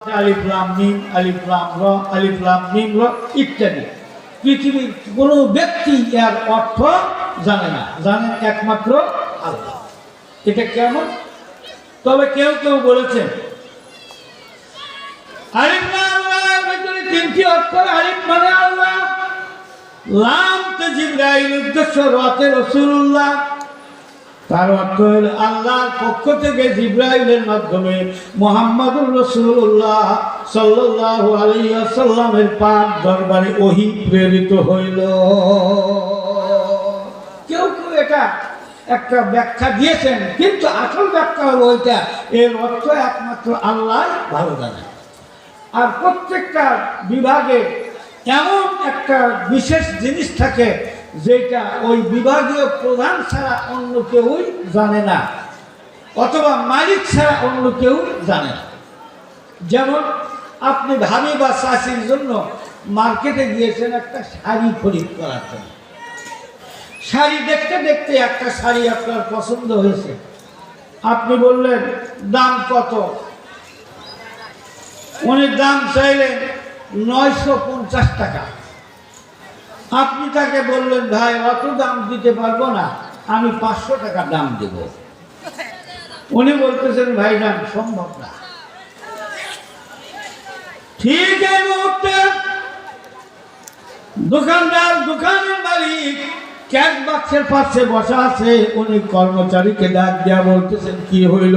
আলিফ লাম আলিফ লাম র, আলিফ লাম র ইত্যাদি। পৃথিবীর কোনো ব্যক্তি এর অর্থ জানে না। জানেন একমাত্র আল্লাহ। এটা কেমন? তবে কেউ কেউ বলেছেন তিনটি অক্ষর আলিফ মানে আল্লাহ। লাম তো জিব্রাইল উদ্দেশ্য রতে রসুল্লাহ তার অর্থ হল আল্লাহর পক্ষ থেকে জিব্রাইলের মাধ্যমে মোহাম্মদুর রসুল্লাহ সাল্লাহ আলাইসাল্লামের পাক দরবারে ওহি প্রেরিত হইল। কেউ কেউ এটা একটা ব্যাখ্যা দিয়েছেন, কিন্তু আসল ব্যাখ্যা হলো ওইটা, এর অর্থ একমাত্র আল্লাহ ভালো জানে। আর প্রত্যেকটা বিভাগে এমন একটা বিশেষ জিনিস থাকে যেটা ওই বিভাগীয় প্রধান ছাড়া অন্য কেউই জানে না, অথবা মালিক ছাড়া অন্য কেউ জানে না। যেমন আপনি ভাবি বা চাষির জন্য মার্কেটে গিয়েছেন একটা শাড়ি খরিদ করার জন্য। শাড়ি দেখতে দেখতে একটা শাড়ি আপনার পছন্দ হয়েছে। আপনি বললেন, দাম কত? উনি দাম চাইলেন নয়শো পঞ্চাশ টাকা। আপনি তাকে বললেন, ভাই, অত দাম দিতে পারব না, আমি পাঁচশো টাকা দাম দেব। উনি বলতেছেন, ভাই দাম সম্ভব না। ঠিক এই মুহূর্তে দোকানদার, দোকানের মালিক ক্যাশ বাক্সের পাশে বসা আছে। উনি কর্মচারীকে ডাক দেওয়া বলতেছেন, কি হইল?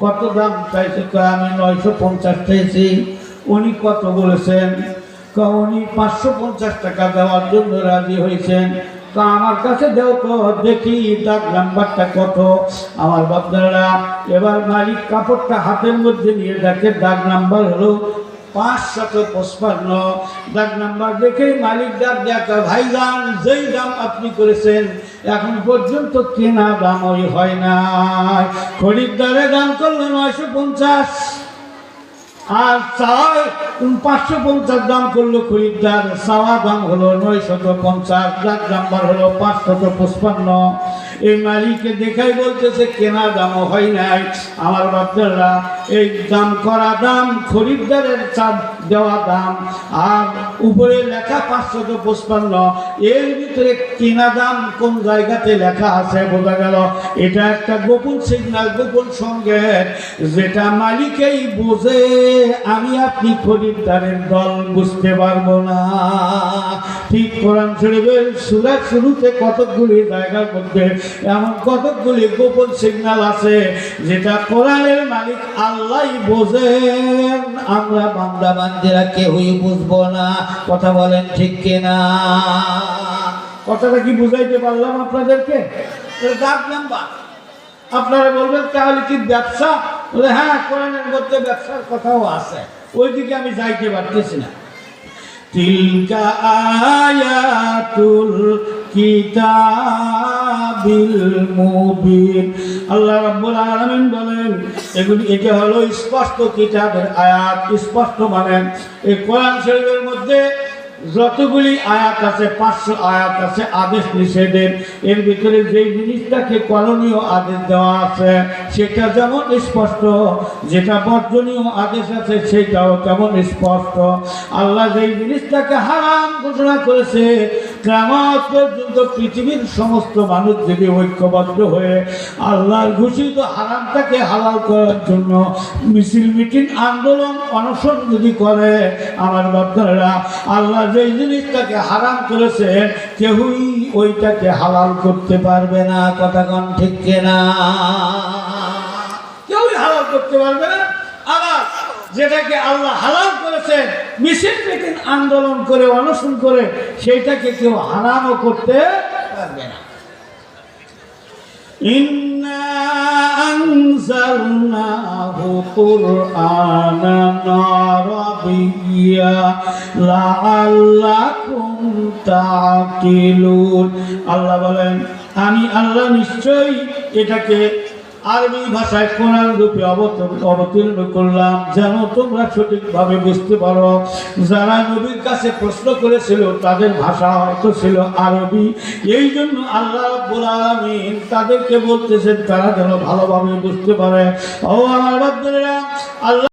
কত দাম চাইছে? আমি নয়শো পঞ্চাশ চাইছি। উনি কত বলেছেন উনি পাঁচশো পঞ্চাশ টাকা দেওয়ার জন্য রাজি হয়েছেন। তা আমার কাছে দেও তো, দেখি দাগ নাম্বারটা কত। আমার বাপদারা এবার মালিক কাপড়টা হাতের মধ্যে নিয়ে দেখে দাগ নাম্বার হলো পাঁচ শত পঁচপান্ন। দাগ নাম্বার দেখে মালিক ডাক দেখা ভাইজান, যেই দাম আপনি করেছেন, এখন পর্যন্ত কেনা দাম ওই হয় না খরিদ্দারে দাম করল নয়শো পঞ্চাশ। আর চাল পাঁচশো পঞ্চাশ গ্রাম করল খরিদ্দার, চাওয়া দাম হলো নয়শত পঞ্চাশ গ্রাম গ্রাম্বার হলো পাঁচশত পঁচপান্ন। এই মালিককে দেখাই বলতেছে, কেনা দামও হয় নাই। আমার বাচ্চারা এই দাম করা দাম খরিদ্দারের চাপ দেওয়া দাম। আর উপরে লেখা পাঁচশত পঁচপান্ন। এর ভিতরে কেনা দাম কোন জায়গাতে লেখা আছে বোঝা গেল। এটা একটা গোপন সিগনাল গোপন সঙ্গে যেটা মালিকেই বোঝে, আমি আপনি খরিদ্দারের দল বুঝতে পারব না। ঠিক কোরআন শরীফের সুরার শুরুতে কতকগুলি জায়গার মধ্যে এমন কতকগুলি গোপন সিগনাল আছে, যেটা কোরআনের মালিক আল্লাহ বোঝেন। আমরা বান্দা বান্দিরা কেউই বুঝব না। কথা বলেন ঠিক কিনা? কথাটা কি বুঝাইতে পারলাম আপনাদেরকে? আপনারা বলবেন, তাহলে কি ব্যবসা? বলে হ্যাঁ কোরআনের মধ্যে ব্যবসার কথাও আছে। ওইদিকে আমি যাইতে পারতেছি না। তিলকা আয়াতুল কিতাবিল মুবিন। আল্লাহ রাব্বুল আলামিন বলেন, এগুলি এটা হলো স্পষ্ট কিতাবের আয়াত, স্পষ্ট মানে এই কোরআন শরীফের মধ্যে যতগুলি আয়াত আছে, পাঁচশো আয়াত আছে, আদেশ নিষেধের এর ভিতরে যেই জিনিসটাকে করণীয় আদেশ দেওয়া আছে, সেটা যেমন স্পষ্ট, যেটা বর্জনীয় আদেশ আছে, সেটাও তেমন স্পষ্ট। আল্লাহ যেই জিনিসটাকে হারাম ঘোষণা করেছে কেমন পর্যন্ত পৃথিবীর সমস্ত মানুষ যদি ঐক্যবদ্ধ হয়ে আল্লাহর ঘোষিত হারামটাকে হালাল করার জন্য মিছিল, মিটিং, আন্দোলন, অনশন যদি করে, আমার বাচ্চারা আল্লাহ যেই জিনিসটাকে হারাম করেছে, কেউই ওইটাকে হালাল করতে পারবে না। কথা কন ঠিক না কেউই হালাল করতে পারবে না। আবার যেটাকে আল্লাহ হালাল করেছেন মিছিল মিটিং আন্দোলন করে অনশন করে সেইটাকে কেউ হারামও করতে পারবে না إنا أنزلناه قرآنا عربيا لعلكم تعقلون আল্লাহ বলেন আমি আল্লাহ নিশ্চয়ই এটাকে আরবি ভাষায় কোরআন রূপে অবতর- অবতীর্ণ করলাম। যেন তোমরা সঠিকভাবে বুঝতে পারো। যারা নবীর কাছে প্রশ্ন করেছিল, তাদের ভাষা হয়তো ছিল আরবি। এই জন্য আল্লাহ রাব্বুল তাদেরকে বলতেছেন, তারা যেন ভালোভাবে বুঝতে পারে। ও আমার আল্লাহ